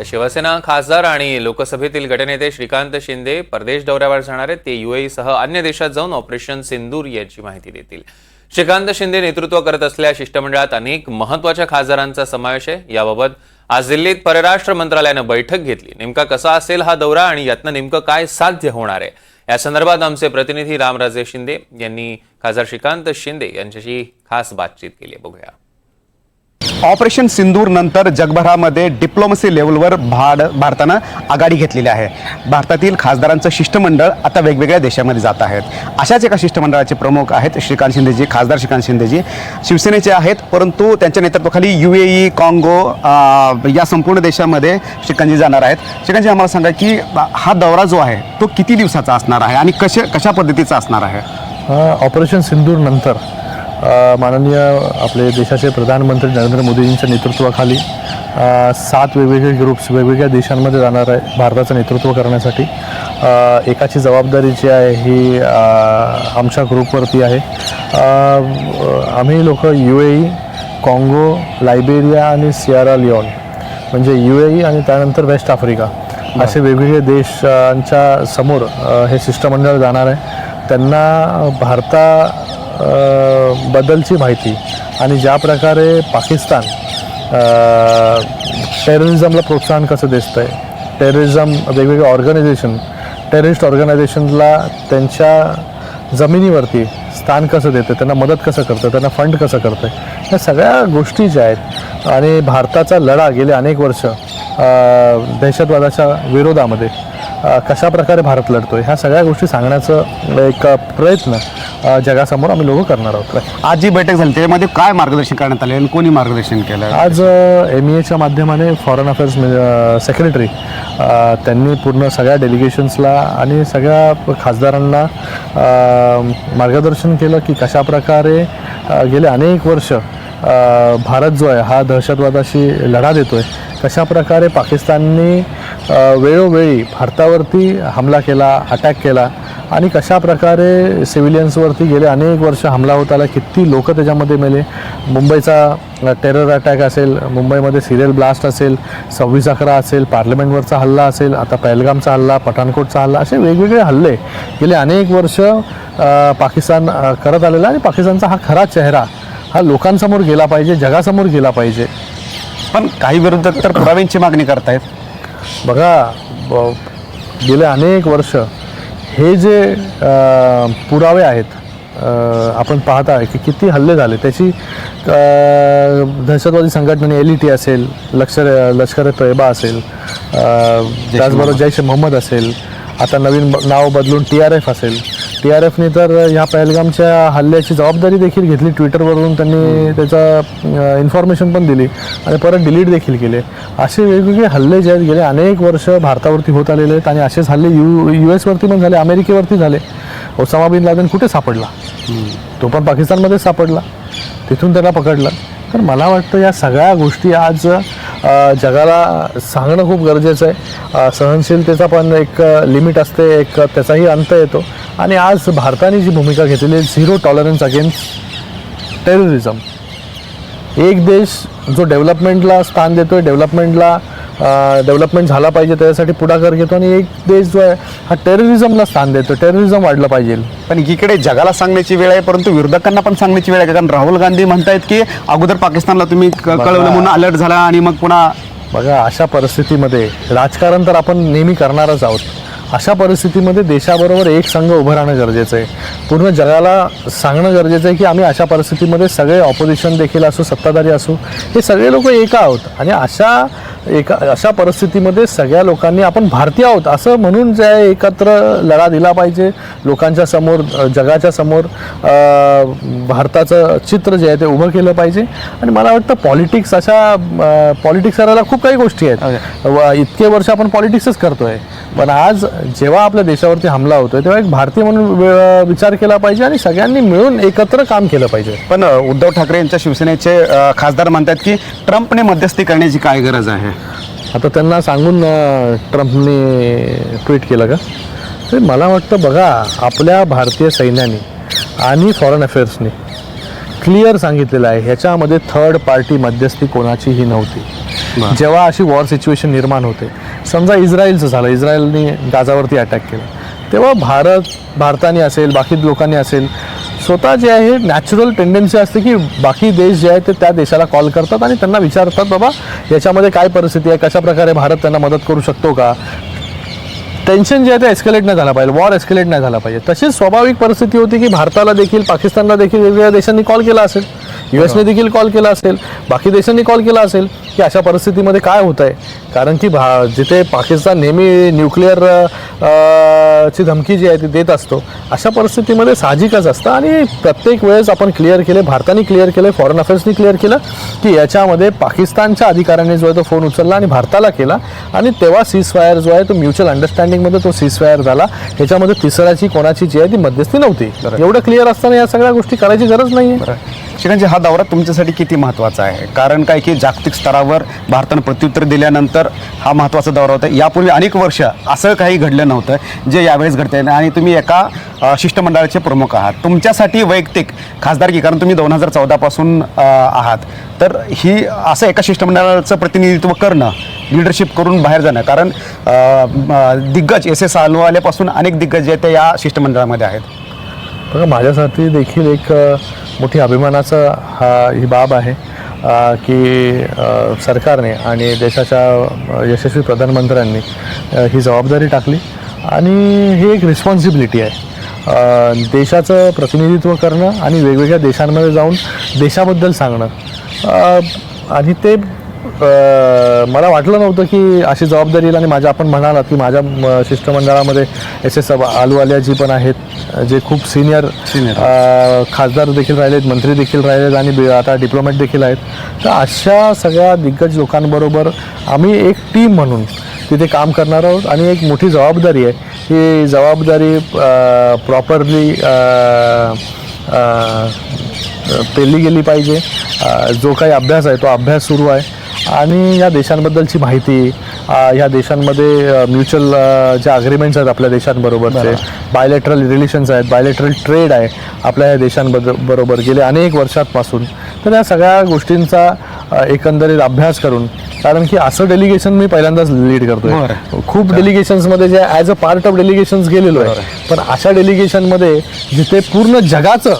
तर शिवसेना खासदार आणि लोकसभेतील गटनेते श्रीकांत शिंदे परदेश दौऱ्यावर जाणार आहेत. ते युएई सह अन्य देशात जाऊन ऑपरेशन सिंदूर याची माहिती देतील. श्रीकांत शिंदे नेतृत्व करत असलेल्या शिष्टमंडळात अनेक महत्त्वाच्या खासदारांचा समावेश आहे. याबाबत आज दिल्लीत परराष्ट्र मंत्रालयानं बैठक घेतली. नेमका कसा असेल हा दौरा आणि यातनं नेमकं काय साध्य होणार आहे? या संदर्भात आमचे प्रतिनिधी रामराजे शिंदे यांनी खासदार श्रीकांत शिंदे यांच्याशी खास बातचीत केली आहे. बघूया. ऑपरेशन सिंदूर नंतर जगभरामध्ये डिप्लोमसी लेवलवर भाड भारतानं आघाडी घेतलेली आहे. भारतातील खासदारांचं शिष्टमंडळ आता वेगवेगळ्या देशामध्ये जात आहेत. अशाच एका शिष्टमंडळाचे प्रमुख आहेत श्रीकांत शिंदेजी खासदार श्रीकांत शिंदेजी. शिवसेनेचे आहेत परंतु त्यांच्या नेतृत्वाखाली यू ए ई काँगो या संपूर्ण देशामध्ये श्रीकांतजी जाणार आहेत. श्रीकांतजी आम्हाला सांगा की हा दौरा जो आहे तो किती दिवसाचा असणार आहे आणि कशा कशा पद्धतीचा असणार आहे? ऑपरेशन सिंदूर नंतर. माननीय आपले देशाचे प्रधानमंत्री नरेंद्र मोदींच्या नेतृत्वाखाली सात वेगवेगळे ग्रुप्स वेगवेगळ्या देशांमध्ये जाणार आहे भारताचं नेतृत्व करण्यासाठी. एकाची जबाबदारी जी आहे ही आमच्या ग्रुपवरती आहे. आम्ही लोक यू ए ई काँगो लायबेरिया आणि सियारा लिओन म्हणजे यू ए ई आणि त्यानंतर वेस्ट आफ्रिका असे वेगवेगळे देशांच्या समोर हे शिष्टमंडळ जाणार आहे. त्यांना भारता बद्दलची माहिती. आणि ज्या प्रकारे पाकिस्तान टेररिझमला प्रोत्साहन कसं दिसतं आहे टेररिझम वेगवेगळे ऑर्गनायझेशन टेररिस्ट ऑर्गनायझेशनला त्यांच्या जमिनीवरती स्थान कसं देतं त्यांना मदत कसं करतं त्यांना फंड कसं करतं या सगळ्या गोष्टी ज्या आहेत आणि भारताचा लढा गेले अनेक वर्ष दहशतवादाच्या विरोधामध्ये कशाप्रकारे कशा प्रकारे भारत लढतोय ह्या सगळ्या गोष्टी सांगण्याचं एक प्रयत्न अ, जगासमोर आम्ही लोक करणार आहोत. आज जी बैठक झाली त्यामध्ये काय मार्गदर्शन करण्यात आले आणि कोणी मार्गदर्शन केलं आज एम ई एच्या माध्यमाने फॉरेन अफेअर्स सेक्रेटरी त्यांनी पूर्ण सगळ्या डेलिगेशन्सला आणि सगळ्या खासदारांना अ, मार्गदर्शन केलं की कशा प्रकारे अ, गेले अनेक वर्ष अ, भारत जो आहे हा दहशतवादाशी लढा देतोय. कशा प्रकारे पाकिस्तानने अ, वेळोवेळी भारतावरती हमला केला अटॅक केला आणि कशा प्रकारे सिव्हिलियन्सवरती गेले अनेक वर्ष हमला होत आला किती लोक त्याच्यामध्ये मेले. मुंबईचा टेरर अटॅक असेल मुंबईमध्ये सिरियल ब्लास्ट असेल सव्वीस अकरा असेल पार्लमेंटवरचा हल्ला असेल आता पहलगामचा हल्ला पठाणकोटचा हल्ला असे वेगवेगळे हल्ले. गेले अनेक वर्ष पाकिस्तान करत आलेला आणि पाकिस्तानचा हा खरा चेहरा हा लोकांसमोर गेला पाहिजे जगासमोर गेला पाहिजे. पण काही विरोधक तर पुराव्यांची मागणी करतायत. बघा ब- गेले अनेक वर्ष हे जे पुरावे आहेत आपण पाहत आहे की किती हल्ले झाले त्याची दहशतवादी संघटनेने एल ई टी असेल लष्कर लष्कर तोयबा असेल त्याचबरोबर जैश ए मोहम्मद असेल आता नवीन नाव बदलून टी आर एफ असेल टी आर एफने तर ह्या पहलगामच्या हल्ल्याची जबाबदारी देखील घेतली. ट्विटरवरून त्यांनी त्याचा इन्फॉर्मेशन पण दिली आणि परत डिलीट देखील केले. असे वेगवेगळे हल्ले जे आहेत गेले अनेक वर्ष भारतावरती होत आलेले आहेत आणि असेच हल्ले यू यू एसवरती पण झाले अमेरिकेवरती झाले. ओसामा बिन लादेन कुठे सापडला? तो पण पाकिस्तानमध्ये सापडला. तिथून त्याला पकडलं. तर मला वाटतं या सगळ्या गोष्टी आज जगाला सांगणं खूप गरजेचं आहे. सहनशीलतेचा पण एक लिमिट असते एक त्याचाही अंत येतो. आणि आज भारताने जी भूमिका घेतलेली आहे झिरो टॉलरन्स अगेन्स्ट टेररिझम एक देश जो डेव्हलपमेंटला स्थान देतो आहे डेव्हलपमेंटला डेव्हलपमेंट झाला पाहिजे त्याच्यासाठी पुढाकार घेतो आणि एक देश जो आहे हा टेररिझमला स्थान देतो. टेररिझम वाढलं पाहिजे. पण एकीकडे जगाला सांगण्याची वेळ आहे परंतु विरोधकांना पण सांगण्याची वेळ आहे. कारण राहुल गांधी म्हणतायत की अगोदर पाकिस्तानला तुम्ही कळवलं म्हणून अलर्ट झाला आणि मग पुन्हा बघा अशा परिस्थितीमध्ये राजकारण तर आपण नेहमी करणारच आहोत. अशा परिस्थितीमध्ये देशाबरोबर एक संघ उभं राहणं गरजेचं आहे. पूर्ण जगाला सांगणं गरजेचं आहे की आम्ही अशा परिस्थितीमध्ये सगळे ऑपोजिशन देखील असू सत्ताधारी असू हे सगळे लोक एक आहोत. आणि अशा एका अशा परिस्थितीमध्ये सगळ्या लोकांनी आपण भारतीय आहोत असं म्हणून जे आहे एकत्र लढा दिला पाहिजे. लोकांच्या समोर जगाच्या समोर भारताचं चित्र जे आहे ते उभं केलं पाहिजे. आणि मला वाटतं पॉलिटिक्स अशा पॉलिटिक्स करायला खूप काही गोष्टी आहेत. इतके वर्ष आपण पॉलिटिक्सच करतोय. पण आज जेव्हा आपल्या देशावरती हमला होतोय तेव्हा एक भारतीय म्हणून विचार केला पाहिजे आणि सगळ्यांनी मिळून एकत्र काम केलं पाहिजे. पण उद्धव ठाकरे यांच्या शिवसेनेचे खासदार म्हणतात की ट्रम्पने मध्यस्थी करण्याची काय गरज आहे? आता त्यांना सांगून ट्रम्पने ट्विट केलं का? तर मला वाटतं बघा आपल्या भारतीय सैन्याने आणि फॉरेन अफेअर्सने क्लिअर सांगितलेलं आहे ह्याच्यामध्ये थर्ड पार्टी मध्यस्थी कोणाचीही नव्हती. जेव्हा अशी वॉर सिच्युएशन निर्माण होते समजा इस्रायलचं झालं इस्रायलने गाजावरती अटॅक केला. तेव्हा भारत भारताने असेल बाकी लोकांनी असेल स्वतः जे आहे नॅचरल टेंडन्सी असते की बाकी देश जे आहे ते त्या देशाला कॉल करतात आणि त्यांना विचारतात बाबा याच्यामध्ये काय परिस्थिती आहे? कशा प्रकारे भारत त्यांना मदत करू शकतो का? टेन्शन जे आहे ते एस्केलेट नाही झाला पाहिजे. वॉर एस्केलेट नाही झाला पाहिजे. तशीच स्वाभाविक परिस्थिती होती की भारताला देखील पाकिस्तानला देखील वेगवेगळ्या देशांनी कॉल केला असेल. युएसने देखील कॉल केला असेल. बाकी देशांनी कॉल केला असेल. की अशा परिस्थितीमध्ये काय होत आहे कारण की भा जिथे पाकिस्तान नेहमी न्यूक्लिअर ची धमकी जी आहे ती देत असतो. अशा परिस्थितीमध्ये साहजिकच असतं आणि प्रत्येक वेळेस आपण क्लिअर केले भारताने क्लिअर केले फॉरेन अफेअर्सनी क्लिअर केलं की याच्यामध्ये पाकिस्तानच्या अधिकाऱ्यांनी जो आहे तो फोन उचलला आणि भारताला केला. आणि तेव्हा सीज फायर जो आहे तो म्युच्युअल अंडरस्टँडिंगमध्ये तो सीज फायर झाला. याच्यामध्ये तिसऱ्याची कोणाची जी आहे ती मध्यस्थी नव्हती. एवढं क्लिअर असताना या सगळ्या गोष्टी करायची गरज नाही श्रीकांतजी हा दौरा तुमच्यासाठी किती महत्त्वाचा आहे? कारण काय की जागतिक स्तरावर भारतानं प्रत्युत्तर दिल्यानंतर हा महत्त्वाचा दौरा होता. यापूर्वी अनेक वर्ष असं काही घडलं नव्हतं जे यावेळेस घडते आणि तुम्ही एका शिष्टमंडळाचे प्रमुख आहात. तुमच्यासाठी वैयक्तिक खासदारकी कारण तुम्ही दोन हजार चौदापासून आहात. तर ही असं एका शिष्टमंडळाचं प्रतिनिधित्व करणं लिडरशिप करून बाहेर जाणं कारण दिग्गज एस एस आलवाल्यापासून अनेक दिग्गज जे आहेत ते या शिष्टमंडळामध्ये आहेत. बघा माझ्यासाठी देखील एक मोठी अभिमानाचा हा ही बाब आहे की सरकारने आणि देशाच्या यशस्वी प्रधानमंत्र्यांनी ही जबाबदारी टाकली आणि ही एक रिस्पॉन्सिबिलिटी आहे. देशाचं प्रतिनिधित्व करणं आणि वेगवेगळ्या देशांमध्ये जाऊन देशाबद्दल सांगणं आणि ते मला वाटलं नव्हतं की अशी जबाबदारी येईल आणि माझ्या आपण म्हणालात की माझ्या म, शिष्टमंडळामध्ये एस एस आलूवालिया जी पण आहेत जे खूप सिनियर खासदार देखील राहिलेत मंत्री देखील राहिलेत आणि आता डिप्लोमॅट देखील आहेत. तर अशा सगळ्या दिग्गज लोकांबरोबर आम्ही एक टीम म्हणून तिथे काम करणार आहोत आणि एक मोठी जबाबदारी आहे ही जबाबदारी प्रॉपरली पेलली गेली पाहिजे. जो काही अभ्यास आहे तो अभ्यास सुरू आहे. आणि या देशांबद्दलची माहिती ह्या देशांमध्ये म्युच्युअल ज्या अग्रीमेंट्स आहेत आपल्या देशांबरोबरचे बायलेटरल रिलेशन्स आहेत बायलेटरल ट्रेड आहे आपल्या या देशांबद्दल बरोबर गेले अनेक वर्षांपासून. तर या सगळ्या गोष्टींचा एकंदरीत अभ्यास करून कारण की असं डेलिगेशन मी पहिल्यांदाच लीड करतोय. खूप डेलिगेशन्समध्ये जे as a part of delegations गेलेलो आहे. पण अशा डेलिगेशनमध्ये जिथे पूर्ण जगाचं.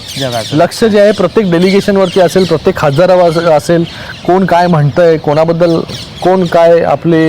लक्ष जे आहे प्रत्येक डेलिगेशनवरती असेल प्रत्येक खासदारावर असेल कोण काय म्हणतंय कोणाबद्दल कोण काय आपले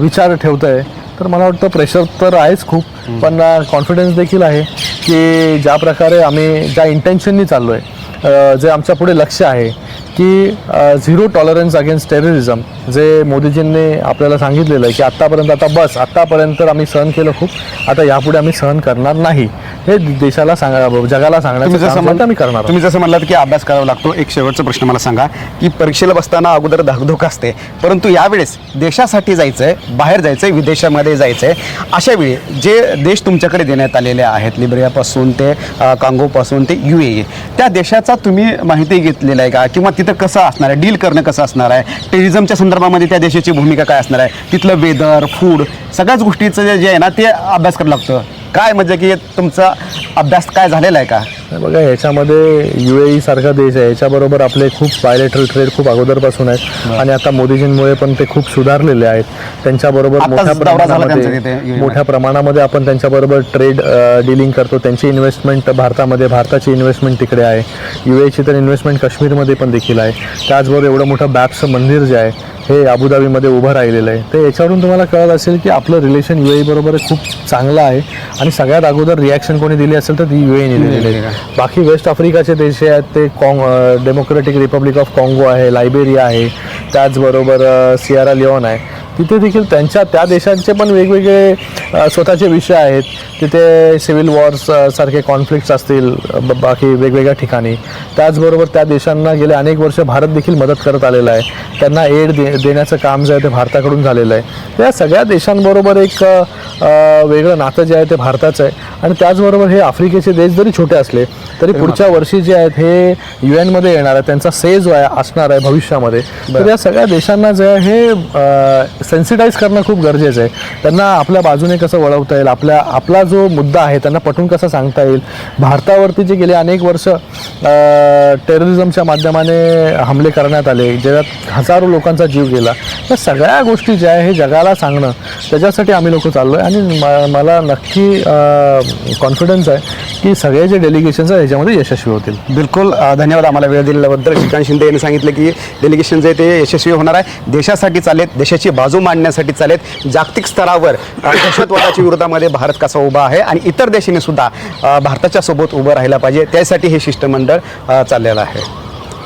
विचार ठेवतंय तर मला वाटतं प्रेशर तर आहेच खूप. पण कॉन्फिडन्स देखील आहे की ज्या प्रकारे आम्ही ज्या इंटेन्शननी चाललो आहे जे आमच्या पुढे लक्ष आहे की झिरो टॉलरन्स अगेन्स्ट टेररिझम जे मोदीजींनी आपल्याला सांगितलेलं आहे की आत्तापर्यंत आता बस आत्तापर्यंत आम्ही सहन केलं खूप आता यापुढे आम्ही सहन करणार नाही. हे देशाला सांगा जगाला तुम्ही जसं काम जे आहे ते आम्ही म्हण- करणार. तुम्ही जसं म्हणलात की अभ्यास करावा लागतो एक शेवटचा प्रश्न मला सांगा की परीक्षेला बसताना अगोदर धाकधूक असते परंतु यावेळेस देशासाठी जायचंय बाहेर जायचंय विदेशामध्ये जायचंय अशा वेळी जे देश तुमच्याकडे देण्यात आलेले आहेत लिबरियापासून ते कांगोपासून ते यू ए त्या देशाचा तुम्ही माहिती घेतलेला आहे का? किंवा तिथं कसं असणार आहे? डील करणं कसं असणार आहे? टेरिझमच्या संदर्भामध्ये त्या देशाची भूमिका काय असणार आहे? तिथलं वेदर फूड सगळ्याच गोष्टीचं जे आहे ना ते अभ्यास करावं लागतं. काय म्हणजे की तुमचा अभ्यास काय झालेला आहे का? नाही बघा याच्यामध्ये यू ए सारखा देश आहे. याच्याबरोबर आपले खूप बायलेटरल ट्रेड खूप अगोदरपासून आहेत. आणि आता मोदीजींमुळे पण ते खूप सुधारलेले आहेत. त्यांच्याबरोबर मोठ्या प्रमाणामध्ये UAE मोठ्या प्रमाणामध्ये आपण त्यांच्याबरोबर ट्रेड डिलिंग करतो. त्यांची इन्व्हेस्टमेंट भारतामध्ये भारताची इन्व्हेस्टमेंट तिकडे आहे. यू एची तर इन्व्हेस्टमेंट काश्मीरमध्ये पण देखील आहे. त्याचबरोबर एवढं मोठं बॅप्सचं मंदिर जे आहे हे अबुधाबीमध्ये उभं राहिलेलं आहे. तर याच्यावरून तुम्हाला कळत असेल की आपलं रिलेशन यू बरोबर खूप चांगलं आहे. आणि सगळ्यात अगोदर रिॲक्शन कोणी दिली असेल तर ती यू एने दिलेली आहे. बाकी वेस्ट आफ्रिकाचे देश आहेत ते Congo Democratic Republic of Congo आहे लायबेरिया आहे त्याचबरोबर सियारा लिओन आहे. तिथे देखील त्यांच्या त्या देशांचे पण वेगवेगळे स्वतःचे विषय आहेत. तिथे सिव्हिल वॉर्स सारखे कॉन्फ्लिक्ट्स असतील बाकी वेगवेगळ्या ठिकाणी. त्याचबरोबर त्या देशांना गेले अनेक वर्ष भारत देखील मदत करत आलेला आहे. त्यांना एड दे देण्याचं काम जे आहे ते भारताकडून झालेलं आहे. त्या सगळ्या देशांबरोबर एक वेगळं नातं जे आहे ते भारताचं आहे. आणि त्याचबरोबर हे आफ्रिकेचे देश जरी छोटे असले तरी पुढच्या वर्षी जे आहेत हे यू एनमध्ये येणार आहे. त्यांचा से जो आहे असणार आहे भविष्यामध्ये. तर या सगळ्या देशांना जे आहे हे सेन्सिटाईज करणं खूप गरजेचं आहे. त्यांना आपल्या बाजूने कसं वळवता येईल? आपल्या आपला जो मुद्दा आहे त्यांना पटवून कसा सांगता येईल? भारतावरती जे गेले अनेक वर्ष टेररिझमच्या माध्यमाने हमले करण्यात आले ज्यात हजारो लोकांचा जीव गेला. या सगळ्या गोष्टी ज्या आहे हे जगाला सांगणं त्याच्यासाठी आम्ही लोक चाललो आहे आणि म- मला नक्की कॉन्फिडन्स आहे की सगळे जे डेलिगेशन्स आहे ह्याच्यामध्ये यशस्वी होतील. बिलकुल. धन्यवाद आम्हाला वेळ दिल्याबद्दल. श्रीकांत शिंदे यांनी सांगितलं की डेलिगेशन जे ते यशस्वी होणार आहे. देशासाठी चालेत देशाची बाजू मांडण्यासाठी चालेत जागतिक स्तरावर दहशत दहशतवादाच्या विरोधामध्ये भारत कसा उभा आहे आणि इतर देशांनी सुद्धा भारताच्या सोबत उभं राहायला पाहिजे त्यासाठी हे शिष्टमंडळ चाललेलं आहे.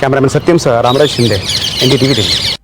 Cameraman सत्यमसह Ramraj Shinde N D T V Delhi.